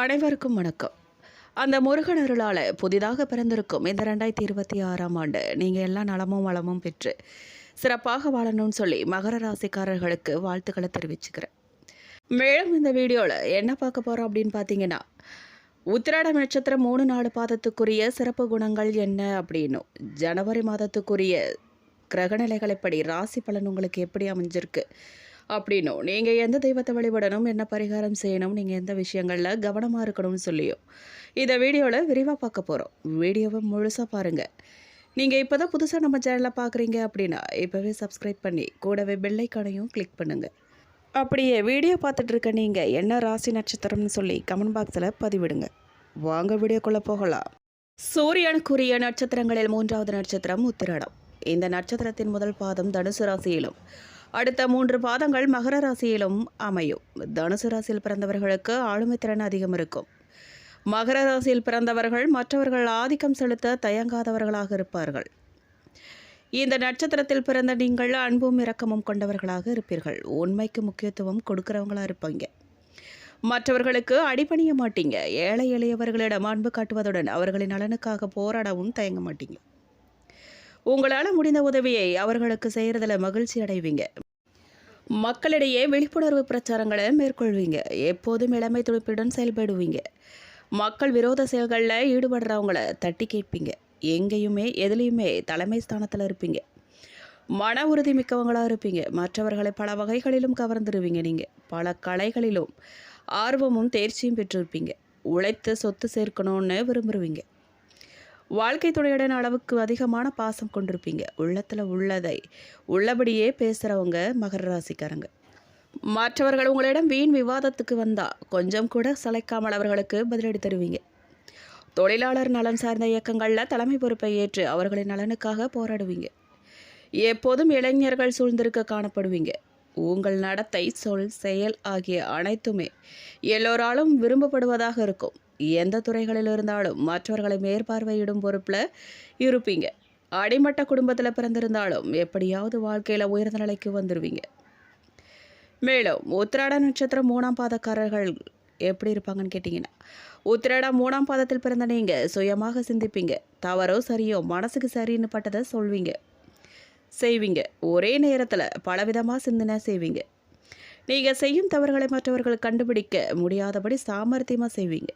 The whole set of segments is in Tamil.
அனைவருக்கும் வணக்கம். அந்த முருகன் அருளால் புதிதாக பிறந்திருக்கும் இந்த ரெண்டாயிரத்தி இருபத்தி ஆறாம் ஆண்டு நீங்கள் எல்லாம் நலமும் வளமும் பெற்று சிறப்பாக வாழணும்னு சொல்லி மகர ராசிக்காரர்களுக்கு வாழ்த்துக்களை தெரிவிச்சுக்கிறேன். மேலும் இந்த வீடியோவில் என்ன பார்க்க போகிறோம் அப்படின்னு பார்த்தீங்கன்னா உத்திராட நட்சத்திரம் மூணு நாலு பாதத்துக்குரிய சிறப்பு குணங்கள் என்ன அப்படின்னும் ஜனவரி மாதத்துக்குரிய கிரகநிலைகள் ராசி பலன் உங்களுக்கு எப்படி அமைஞ்சிருக்கு அப்படின்னும். நீங்கள் எந்த தெய்வத்தை வழிபடணும் என்ன பரிகாரம் செய்யணும் நீங்கள் எந்த விஷயங்களில் கவனமாக இருக்கணும்னு சொல்லியும். இந்த வீடியோவில் விரிவாக பார்க்க போகிறோம் வீடியோவை முழுசாக பாருங்கள் நீங்கள் இப்போ தான் புதுசாக நம்ம சேனலில் பார்க்குறீங்க அப்படின்னா இப்போவே சப்ஸ்கிரைப் பண்ணி கூடவே பெல்லைக்கானையும் கிளிக் பண்ணுங்கள் அப்படியே வீடியோ பார்த்துட்ருக்க நீங்கள் என்ன ராசி நட்சத்திரம்னு சொல்லி கமெண்ட் பாக்ஸில் பதிவிடுங்க. வாங்க வீடியோக்குள்ளே போகலாம். சூரியனுக்குரிய நட்சத்திரங்களில் மூன்றாவது நட்சத்திரம் உத்திராடம். இந்த நட்சத்திரத்தின் முதல் பாதம் தனுசு ராசியிலும். அடுத்த மூன்று பாதங்கள் மகர ராசியிலும் அமையும். தனுசு ராசியில் பிறந்தவர்களுக்கு ஆளுமை திறன் அதிகம் இருக்கும். மகர ராசியில் பிறந்தவர்கள் மற்றவர்கள் ஆதிக்கம் செலுத்த தயங்காதவர்களாக இருப்பார்கள். இந்த நட்சத்திரத்தில் பிறந்த நீங்கள் அன்பும் இரக்கமும் கொண்டவர்களாக இருப்பீர்கள். உண்மைக்கு முக்கியத்துவம் கொடுக்குறவங்களாக இருப்பீங்க. மற்றவர்களுக்கு அடிபணிய மாட்டீங்க. ஏழை எளியவர்களிடம் அன்பு காட்டுவதுடன் அவர்களின் நலனுக்காக போராடவும் தயங்க மாட்டீங்க. உங்களால் முடிந்த உதவியை அவர்களுக்கு செய்கிறதுல மகிழ்ச்சி அடைவீங்க. மக்களிடையே விழிப்புணர்வு பிரச்சாரங்களை மேற்கொள்வீங்க. எப்போதும் இளமை துடிப்புடன் செயல்படுவீங்க. மக்கள் விரோத செயல்களில் ஈடுபடுறவங்கள தட்டி கேட்பீங்க. எங்கேயுமே எதுலேயுமே தலைமை ஸ்தானத்தில் இருப்பீங்க. மன உறுதி மிக்கவங்களாக இருப்பீங்க. மற்றவர்களை பல வகைகளிலும் கவர்ந்துருவீங்க நீங்கள் பல கலைகளிலும் ஆர்வமும் தேர்ச்சியும் பெற்றிருப்பீங்க. உழைத்து சொத்து சேர்க்கணும்னு விரும்புவீங்க வாழ்க்கை துணையுடன் அளவுக்கு அதிகமான பாசம் கொண்டிருப்பீங்க. உள்ளத்தில் உள்ளதை உள்ளபடியே பேசுகிறவங்க மகர ராசிக்காரங்க. மற்றவர்கள் உங்களிடம் வீண் விவாதத்துக்கு வந்தால் கொஞ்சம் கூட சளைக்காமல் அவர்களுக்கு பதிலடி தருவீங்க. தொழிலாளர் நலன் சார்ந்த இயக்கங்களில் தலைமை பொறுப்பை ஏற்று அவர்களின் நலனுக்காக போராடுவீங்க. எப்போதும் இளைஞர்கள் சூழ்ந்திருக்க காணப்படுவீங்க. உங்கள் நடத்தை சொல் செயல் ஆகிய அனைத்துமே எல்லோராலும் விரும்பப்படுவதாக இருக்கும். எந்த துறைகளில் இருந்தாலும் மற்றவர்களை மேற்பார்வையிடும் பொறுப்பில் இருப்பீங்க. அடிமட்ட குடும்பத்தில் பிறந்திருந்தாலும் எப்படியாவது வாழ்க்கையில் உயர்ந்த நிலைக்கு வந்துடுவீங்க மேலும் உத்திராட நட்சத்திரம் மூணாம் பாதக்காரர்கள் எப்படி இருப்பாங்கன்னு கேட்டிங்கன்னா உத்திராடம் மூணாம் பாதத்தில் பிறந்த நீங்கள் சுயமாக சிந்திப்பீங்க. தவறோ சரியோ மனசுக்கு சரின்னு பட்டதை சொல்வீங்க. செய்வீங்க. ஒரே நேரத்தில் பலவிதமாக சிந்தனை செய்வீங்க. நீங்கள் செய்யும் தவறுகளை மற்றவர்கள் கண்டுபிடிக்க முடியாதபடி சாமர்த்தியமாக செய்வீங்க.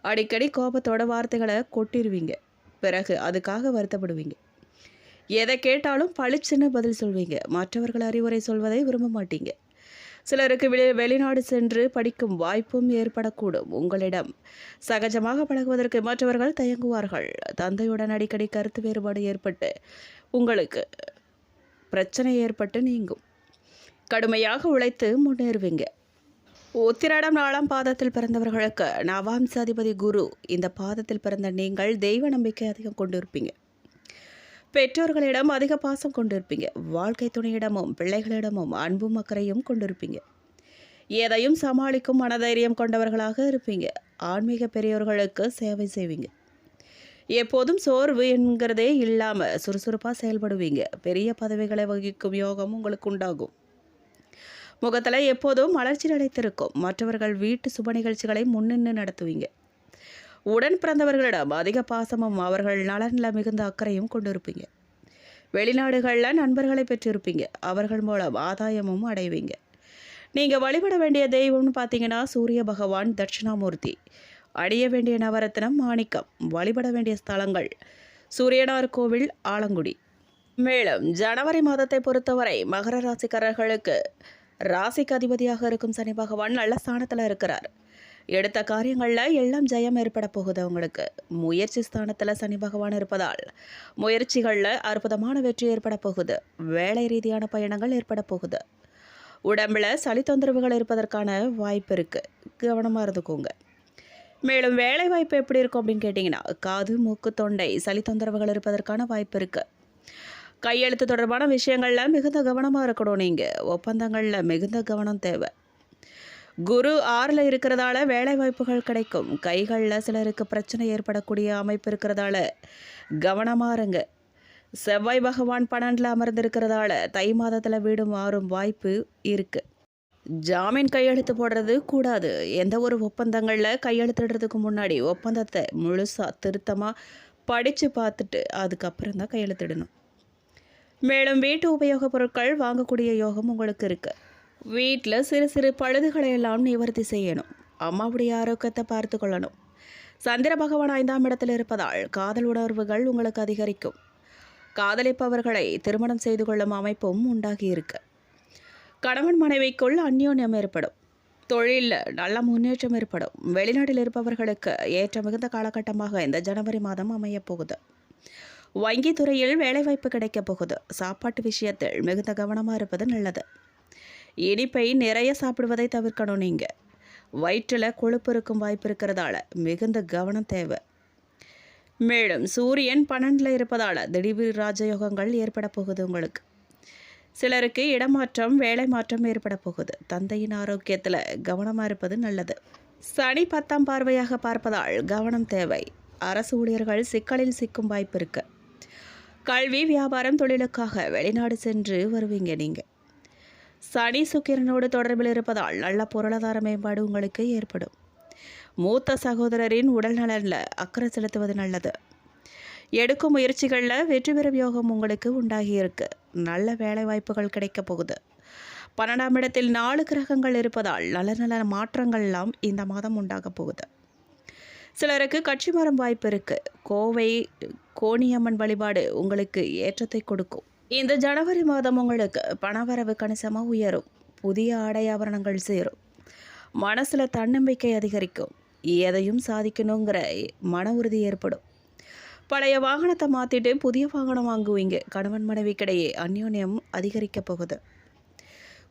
அடிக்கடி கோபத்தோட வார்த்தைகளை கொட்டிடுவீங்க பிறகு அதுக்காக வருத்தப்படுவீங்க. எதை கேட்டாலும் பளிச்சுன்னு பதில் சொல்வீங்க. மற்றவர்கள் அறிவுரை சொல்வதை விரும்ப மாட்டீங்க. சிலருக்கு வெளி வெளிநாடு சென்று படிக்கும் வாய்ப்பும் ஏற்படக்கூடும். உங்களிடம் சகஜமாக பழகுவதற்கு மற்றவர்கள் தயங்குவார்கள். தந்தையுடன் அடிக்கடி கருத்து வேறுபாடு ஏற்பட்டு உங்களுக்கு பிரச்சனை ஏற்பட்டு நீங்கும். கடுமையாக உழைத்து முன்னேறுவீங்க. உத்திராடம் நாலாம் பாதத்தில் பிறந்தவர்களுக்கு நவாம்சாதிபதி குரு. இந்த பாதத்தில் பிறந்த நீங்கள் தெய்வ நம்பிக்கை அதிகம் கொண்டிருப்பீங்க. பெற்றோர்களிடம் அதிக பாசம் கொண்டிருப்பீங்க. வாழ்க்கை துணையிடமும் பிள்ளைகளிடமும் அன்பும் அக்கறையும் கொண்டிருப்பீங்க. எதையும் சமாளிக்கும் மனதைரியம் கொண்டவர்களாக இருப்பீங்க. ஆன்மீக பெரியோர்களுக்கு சேவை செய்வீங்க. எப்போதும் சோர்வு என்கிறதே இல்லாமல் சுறுசுறுப்பாக செயல்படுவீங்க. பெரிய பதவிகளை வகிக்கும் யோகம் உங்களுக்கு உண்டாகும். முகத்தில் எப்போதும் மலர்ச்சி நிலைத்திருக்கும் மற்றவர்கள் வீட்டு சுப நிகழ்ச்சிகளை முன்னின்று நடத்துவீங்க. உடன் பிறந்தவர்களிடம் அதிக பாசமும் அவர்கள் நலனில் மிகுந்த அக்கறையும் கொண்டிருப்பீங்க. வெளிநாடுகளில் நண்பர்களை பெற்றிருப்பீங்க. அவர்கள் மூலம் ஆதாயமும் அடைவீங்க. நீங்கள் வழிபட வேண்டிய தெய்வம்னு பார்த்தீங்கன்னா சூரிய பகவான் தட்சிணாமூர்த்தி. அடைய வேண்டிய நவரத்தினம் மாணிக்கம். வழிபட வேண்டிய ஸ்தலங்கள் சூரியனார் கோவில் ஆலங்குடி. மேலும் ஜனவரி மாதத்தை பொறுத்தவரை மகர ராசிக்காரர்களுக்கு ராசிக்கு அதிபதியாக இருக்கும் சனி பகவான் நல்ல ஸ்தானத்தில் இருக்கிறார். எடுத்த காரியங்களில் எல்லாம் ஜெயம் ஏற்பட போகுது அவங்களுக்கு. முயற்சி ஸ்தானத்தில் சனி பகவான் இருப்பதால் முயற்சிகளில் அற்புதமான வெற்றி ஏற்பட போகுது. வேலை ரீதியான பயணங்கள் ஏற்பட போகுது. உடம்பில் சளி தொந்தரவுகள் இருப்பதற்கான வாய்ப்பு இருக்குது கவனமாக இருந்துக்கோங்க. மேலும் வேலை வாய்ப்பு எப்படி இருக்கும் அப்படின்னு கேட்டிங்கன்னா காது மூக்கு தொண்டை சளி தொந்தரவுகள் இருப்பதற்கான வாய்ப்பு இருக்குது கையெழுத்து தொடர்பான விஷயங்களில் மிகுந்த கவனமாக இருக்கணும் நீங்கள் ஒப்பந்தங்களில் மிகுந்த கவனம் தேவை. குரு ஆறில் இருக்கிறதால வேலை வாய்ப்புகள் கிடைக்கும். கைகளில் சிலருக்கு பிரச்சனை ஏற்படக்கூடிய அமைப்பு இருக்கிறதால கவனமாக இருங்க. செவ்வாய் பகவான் பன்னெண்டில் அமர்ந்திருக்கிறதால தை மாதத்தில் வீடு மாறும் வாய்ப்பு இருக்குது ஜாமீன் கையெழுத்து போடுறது கூடாது. எந்த ஒரு ஒப்பந்தங்களில் கையெழுத்திடுறதுக்கு முன்னாடி ஒப்பந்தத்தை முழுசாக திருத்தமாக படித்து பார்த்துட்டு அதுக்கப்புறம் தான் கையெழுத்திடணும் மேலும் வீட்டு உபயோகப் பொருட்கள் வாங்கக்கூடிய யோகம் உங்களுக்கு இருக்குது வீட்டில் சிறு சிறு பழுதுகளை எல்லாம் நிவர்த்தி செய்யணும். அம்மாவுடைய ஆரோக்கியத்தை பார்த்து கொள்ளணும். சந்திர பகவான் ஐந்தாம் இடத்தில் இருப்பதால் காதல் உணர்வுகள் உங்களுக்கு அதிகரிக்கும். காதலிப்பவர்களை திருமணம் செய்து கொள்ளும் அமைப்பும் உண்டாகியிருக்கு கணவன் மனைவிக்குள் அந்யோன்யம் ஏற்படும். தொழிலில் நல்ல முன்னேற்றம் ஏற்படும். வெளிநாட்டில் இருப்பவர்களுக்கு ஏற்ற மிகுந்த காலகட்டமாக இந்த ஜனவரி மாதம் அமையப் போகுது வங்கி துறையில் வேலைவாய்ப்பு கிடைக்கப் போகுது. சாப்பாட்டு விஷயத்தில் மிகுந்த கவனமாக இருப்பது நல்லது. இனிப்பை நிறைய சாப்பிடுவதை தவிர்க்கணும் நீங்கள் வயிற்றில் கொழுப்பு இருக்கும் வாய்ப்பு இருக்கிறதால மிகுந்த கவனம் தேவை. மேலும் சூரியன் பன்னெண்டில் இருப்பதால் திடீர் ராஜயோகங்கள் ஏற்பட போகுது உங்களுக்கு. சிலருக்கு இடமாற்றம் வேலை மாற்றம் ஏற்பட போகுது. தந்தையின் ஆரோக்கியத்தில் கவனமாக இருப்பது நல்லது. சனி பத்தாம் பார்வையாக பார்ப்பதால் கவனம் தேவை. அரசு ஊழியர்கள் சிக்கலில் சிக்கும் வாய்ப்பு இருக்குது கல்வி வியாபாரம் தொழிலுக்காக வெளிநாடு சென்று வருவீங்க நீங்கள் சனி சுக்கிரனோடு தொடர்பில் இருப்பதால் நல்ல பொருளாதார மேம்பாடு உங்களுக்கு ஏற்படும். மூத்த சகோதரரின் உடல் நலனில் அக்கறை செலுத்துவது நல்லது. எடுக்கும் முயற்சிகளில் வெற்றி பெறும் யோகம் உங்களுக்கு உண்டாகியிருக்கு நல்ல வேலை வாய்ப்புகள் கிடைக்கப் போகுது. பன்னெண்டாம் இடத்தில் நாலு கிரகங்கள் இருப்பதால் நல்ல நல்ல மாற்றங்கள்லாம் இந்த மாதம் உண்டாக போகுது. சிலருக்கு கட்சி மரம் வாய்ப்பு இருக்கு. கோவை கோணியம்மன் வழிபாடு உங்களுக்கு ஏற்றத்தை கொடுக்கும். இந்த ஜனவரி மாதம் உங்களுக்கு பணவரவு கணிசமாக உயரும். புதிய ஆடை ஆபரணங்கள் சேரும். மனசில் தன்னம்பிக்கை அதிகரிக்கும். எதையும் சாதிக்கணுங்கிற மன உறுதி ஏற்படும். பழைய வாகனத்தை மாற்றிட்டு புதிய வாகனம் வாங்குவீங்க. கணவன் மனைவிக்கிடையே அந்யோன்யம் அதிகரிக்க போகுது.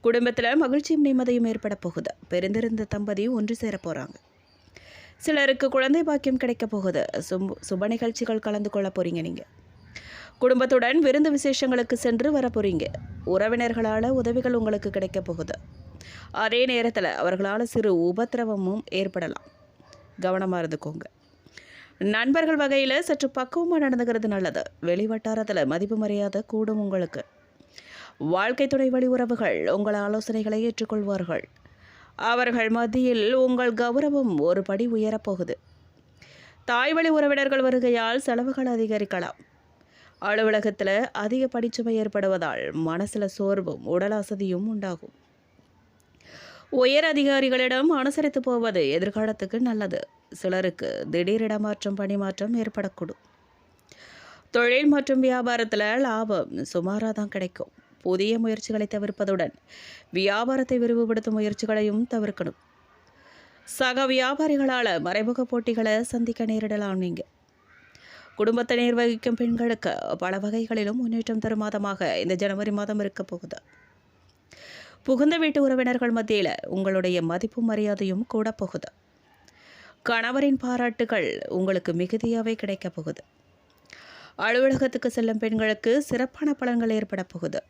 குடும்பத்தில் மகிழ்ச்சியும் நிம்மதியும் ஏற்பட போகுது. பெருந்திருந்த தம்பதி ஒன்று சேர போகிறாங்க சிலருக்கு குழந்தை பாக்கியம் கிடைக்க போகுது. சும் சுப நிகழ்ச்சிகள் கலந்து கொள்ள போகிறீங்க நீங்கள் குடும்பத்துடன் விருந்து விசேஷங்களுக்கு சென்று வர போகிறீங்க உறவினர்களால் உதவிகள் உங்களுக்கு கிடைக்க போகுது. அதே நேரத்தில் அவர்களால் சிறு உபத்திரவமும் ஏற்படலாம். கவனமாக இருந்துக்கோங்க. நண்பர்கள் வகையில் சற்று பக்குவமாக நடந்துக்கிறது நல்லது. வெளிவட்டாரத்தில் மதிப்பு மரியாதை கூடும் உங்களுக்கு. வாழ்க்கை துணை வழி உறவுகள் உங்கள் ஆலோசனைகளை ஏற்றுக்கொள்வார்கள். அவர்கள் மத்தியில் உங்கள் கௌரவம் ஒரு படி உயரப்போகுது. தாய்வழி உறவினர்கள் வருகையால் செலவுகள் அதிகரிக்கலாம். அலுவலகத்தில் அதிக படிச்சுமை ஏற்படுவதால் மனசில் சோர்வும் உடல் அசதியும் உண்டாகும். உயர் அதிகாரிகளிடம் அனுசரித்து போவது எதிர்காலத்துக்கு நல்லது. சிலருக்கு திடீர் இடமாற்றம் பணிமாற்றம் ஏற்படக்கூடும். தொழில் மற்றும் வியாபாரத்தில் லாபம் சுமாராக தான் கிடைக்கும். புதிய முயற்சிகளை தவிர்ப்பதுடன் வியாபாரத்தை விரிவுபடுத்தும் முயற்சிகளையும் தவிர்க்கணும். சக வியாபாரிகளால் மறைமுக போட்டிகளை சந்திக்க நேரிடலாம் நீங்கள் குடும்பத்தை நிர்வகிக்கும் பெண்களுக்கு பல வகைகளிலும் முன்னேற்றம் தரும் மாதமாக இந்த ஜனவரி மாதம் இருக்க போகுது. புகுந்த வீட்டு உறவினர்கள் மத்தியில் உங்களுடைய மதிப்பும் மரியாதையும் கூட போகுது. கணவரின் பாராட்டுகள் உங்களுக்கு மிகுதியாகவே கிடைக்க போகுது. அலுவலகத்துக்கு செல்லும் பெண்களுக்கு சிறப்பான பலன்கள் ஏற்பட போகுது.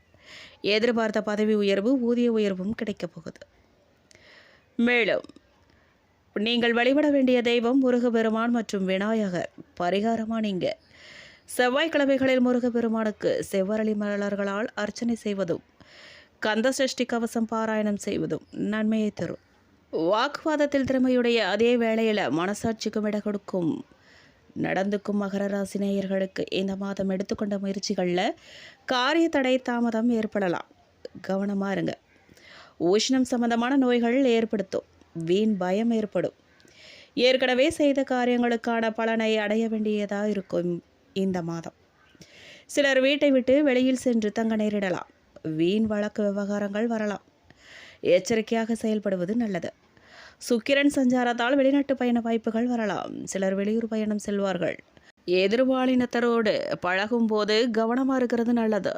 எதிர்பார்த்த பதவி உயர்வு ஊதிய உயர்வும் கிடைக்கப் போகுது. மேலும் நீங்கள் வழிபட வேண்டிய தெய்வம் முருகபெருமான் மற்றும் விநாயகர். பரிகாரமாக நீங்கள் செவ்வாய்க்கிழமைகளில் முருகப்பெருமானுக்கு செவ்வரளி மலர்களால் அர்ச்சனை செய்வதும் கந்த சஷ்டி கவசம் பாராயணம் செய்வதும் நன்மையை தரும். வாக்குவாதத்தில் திறமையுடைய அதே வேளையில் மனசாட்சிக்கும் இட கொடுக்கும் நடந்துக்கும் மகர ராசி நேயர்களுக்கு இந்த மாதம் எடுத்துக்கொண்ட முயற்சிகளில் காரிய தடை தாமதம் ஏற்படலாம். கவனமாக இருங்க. உஷ்ணம் சம்பந்தமான நோய்கள் ஏற்படுத்தும். வீண் பயம் ஏற்படும். ஏற்கனவே செய்த காரியங்களுக்கான பலனை அடைய வேண்டியதாக இருக்கும் இந்த மாதம். சிலர் வீட்டை விட்டு வெளியில் சென்று தங்க நேரிடலாம். வீண் வழக்கு விவகாரங்கள் வரலாம். எச்சரிக்கையாக செயல்படுவது நல்லது. சுக்கிரன் சஞ்சாரத்தால் வெளிநாட்டு பயண வாய்ப்புகள் வரலாம். சிலர் வெளியூர் பயணம் செல்வார்கள். எதிர்பாலினத்தரோடு பழகும் போது கவனமாக இருக்கிறது நல்லது.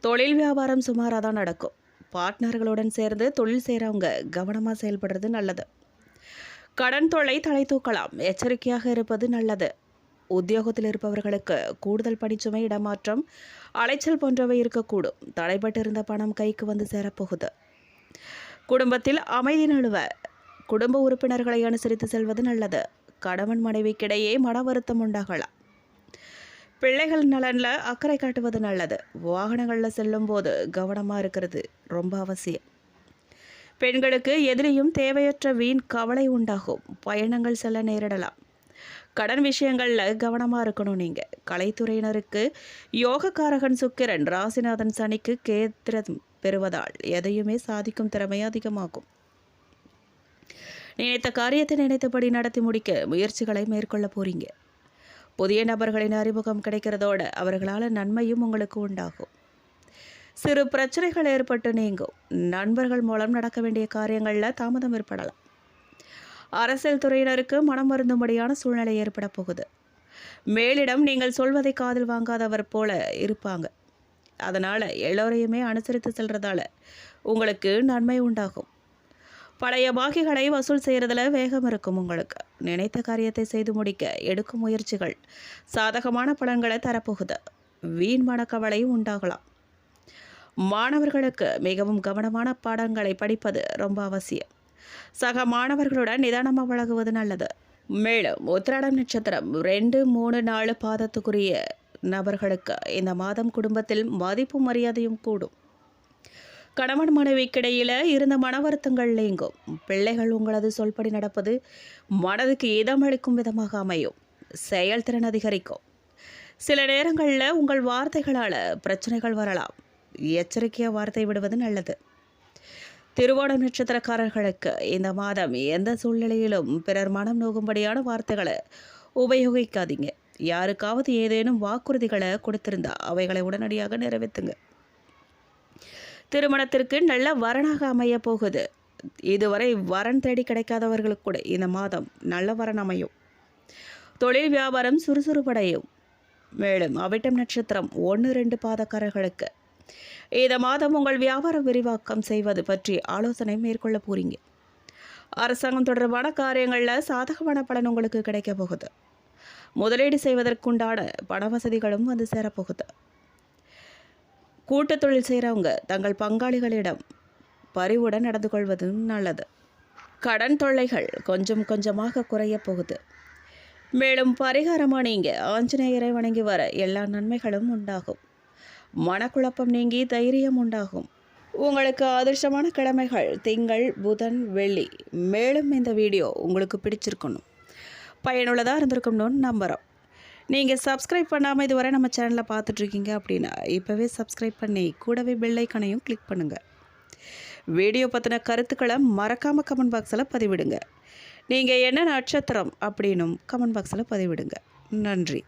தொழில் வியாபாரம் சுமாராக தான் நடக்கும். பார்ட்னர்களுடன் சேர்ந்து தொழில் செய்கிறவங்க கவனமாக செயல்படுறது நல்லது. கடன் தொல்லை தலை தூக்கலாம். எச்சரிக்கையாக இருப்பது நல்லது. உத்தியோகத்தில் இருப்பவர்களுக்கு கூடுதல் பணிச்சுமை இடமாற்றம் அலைச்சல் போன்றவை இருக்கக்கூடும். தடைபட்டிருந்த பணம் கைக்கு வந்து சேரப்போகுது. குடும்பத்தில் அமைதி நழுவ குடும்ப உறுப்பினர்களை அனுசரித்து செல்வது நல்லது. கணவன் மனைவிக்கிடையே மன வருத்தம் உண்டாகலாம். பிள்ளைகள் நலனில் அக்கறை காட்டுவது நல்லது. வாகனங்களில் செல்லும்போது கவனமாக இருக்கிறது ரொம்ப அவசியம். பெண்களுக்கு எதிரியும் தேவையற்ற வீண் கவலை உண்டாகும். பயணங்கள் செல்ல நேரிடலாம். கடன் விஷயங்களில் கவனமாக இருக்கணும் நீங்கள் கலைத்துறையினருக்கு யோகக்காரகன் சுக்கிரன் ராசிநாதன் சனிக்கு கேத்திரம் பெறுவதால் எதையுமே சாதிக்கும் திறமை அதிகமாகும். நினைத்த காரியத்தை நினைத்தபடி நடத்தி முடிக்க முயற்சிகளை மேற்கொள்ள போறீங்க. புதிய நபர்களின் அறிமுகம் கிடைக்கிறதோட அவர்களால் நன்மையும் உங்களுக்கு உண்டாகும். சிறு பிரச்சனைகள் ஏற்பட்டு நீங்கும். நண்பர்கள் மூலம் நடக்க வேண்டிய காரியங்களில் தாமதம் ஏற்படலாம். அரசியல் துறையினருக்கு மனம் மருந்தும்படியான சூழ்நிலை ஏற்பட போகுது. மேலிடம் நீங்கள் சொல்வதை காதில் வாங்காதவர் போல இருப்பாங்க. அதனால் எல்லோரையுமே அனுசரித்து செல்றதால உங்களுக்கு நன்மை உண்டாகும். பழைய பாக்கிகளை வசூல் செய்கிறதுல வேகம் இருக்கும் உங்களுக்கு. நினைத்த காரியத்தை செய்து முடிக்க எடுக்கும் முயற்சிகள் சாதகமான பலன்களை தரப்போகுது. வீண் மனக்கவலை உண்டாகலாம். மாணவர்களுக்கு மிகவும் கவனமான பாடங்களை படிப்பது ரொம்ப அவசியம். சக மாணவர்களுடன் நிதானமாக பழகுவது நல்லது. மேலும் உத்திராடம் நட்சத்திரம் ரெண்டு மூணு நாலு பாதத்துக்குரிய நபர்களுக்கு இந்த மாதம் குடும்பத்தில் மதிப்பு மரியாதையும் கூடும். கணவன் மனைவிக்கிடையில் இருந்த மன வருத்தங்கள் நீங்கும். பிள்ளைகள் உங்களது சொல்படி நடப்பது மனதுக்கு இதமளிக்கும் விதமாக அமையும். செயல்திறன் அதிகரிக்கும். சில நேரங்களில் உங்கள் வார்த்தைகளால் பிரச்சனைகள் வரலாம். எச்சரிக்கையாக வார்த்தை விடுவது நல்லது. திருவோண நட்சத்திரக்காரர்களுக்கு இந்த மாதம் எந்த சூழ்நிலையிலும் பிறர் மனம் நோகும்படியான வார்த்தைகளை உபயோகிக்காதீங்க. யாருக்காவது ஏதேனும் வாக்குறுதிகளை கொடுத்திருந்தா அவைகளை உடனடியாக நிறைவேற்றுங்க திருமணத்திற்கு நல்ல வரனாக அமைய போகுது. இதுவரை வரன் தேடி கிடைக்காதவர்களுக்கு கூட இந்த மாதம் நல்ல வரன் அமையும். தொழில் வியாபாரம் சுறுசுறுப்படையும். மேலும் அவிட்டம் நட்சத்திரம் ஒன்று ரெண்டு பாதக்காரர்களுக்கு. இந்த மாதம் உங்கள் வியாபார விரிவாக்கம் செய்வது பற்றி ஆலோசனை மேற்கொள்ள போறீங்க. அரசாங்கம் தொடர்பான காரியங்களில் சாதகமான பலன் உங்களுக்கு கிடைக்க போகுது. முதலீடு செய்வதற்குண்டான பண வசதிகளும் வந்து சேரப்போகுது கூட்டத்தொழில் செய்கிறவங்க தங்கள் பங்காளிகளிடம் பரிவுடன் நடந்து கொள்வதும் நல்லது. கடன் தொல்லைகள் கொஞ்சம் கொஞ்சமாக குறைய போகுது. மேலும் பரிகாரமாக நீங்கள் ஆஞ்சநேயரை வணங்கி வர எல்லா நன்மைகளும் உண்டாகும். மனக்குழப்பம் நீங்கி தைரியம் உண்டாகும். உங்களுக்கு அதிர்ஷ்டமான கிழமைகள் திங்கள் புதன் வெள்ளி. மேலும் இந்த வீடியோ உங்களுக்கு பிடிச்சிருக்கணும். பயனுள்ளதாக இருந்திருக்கணும்னு நம்புகிறோம் நீங்கள் சப்ஸ்கிரைப் பண்ணாமல் இதுவரை நம்ம சேனலில் பார்த்துட்ருக்கீங்க அப்படின்னா இப்போவே சப்ஸ்கிரைப் பண்ணி கூடவே பெல்லைக்கனையும் கிளிக் பண்ணுங்கள் வீடியோ பற்றின கருத்துக்களை மறக்காமல் கமெண்ட் பாக்ஸில் பதிவிடுங்க. நீங்கள் என்ன நட்சத்திரம் அப்படின்னும் கமெண்ட் பாக்ஸில் பதிவிடுங்க. நன்றி.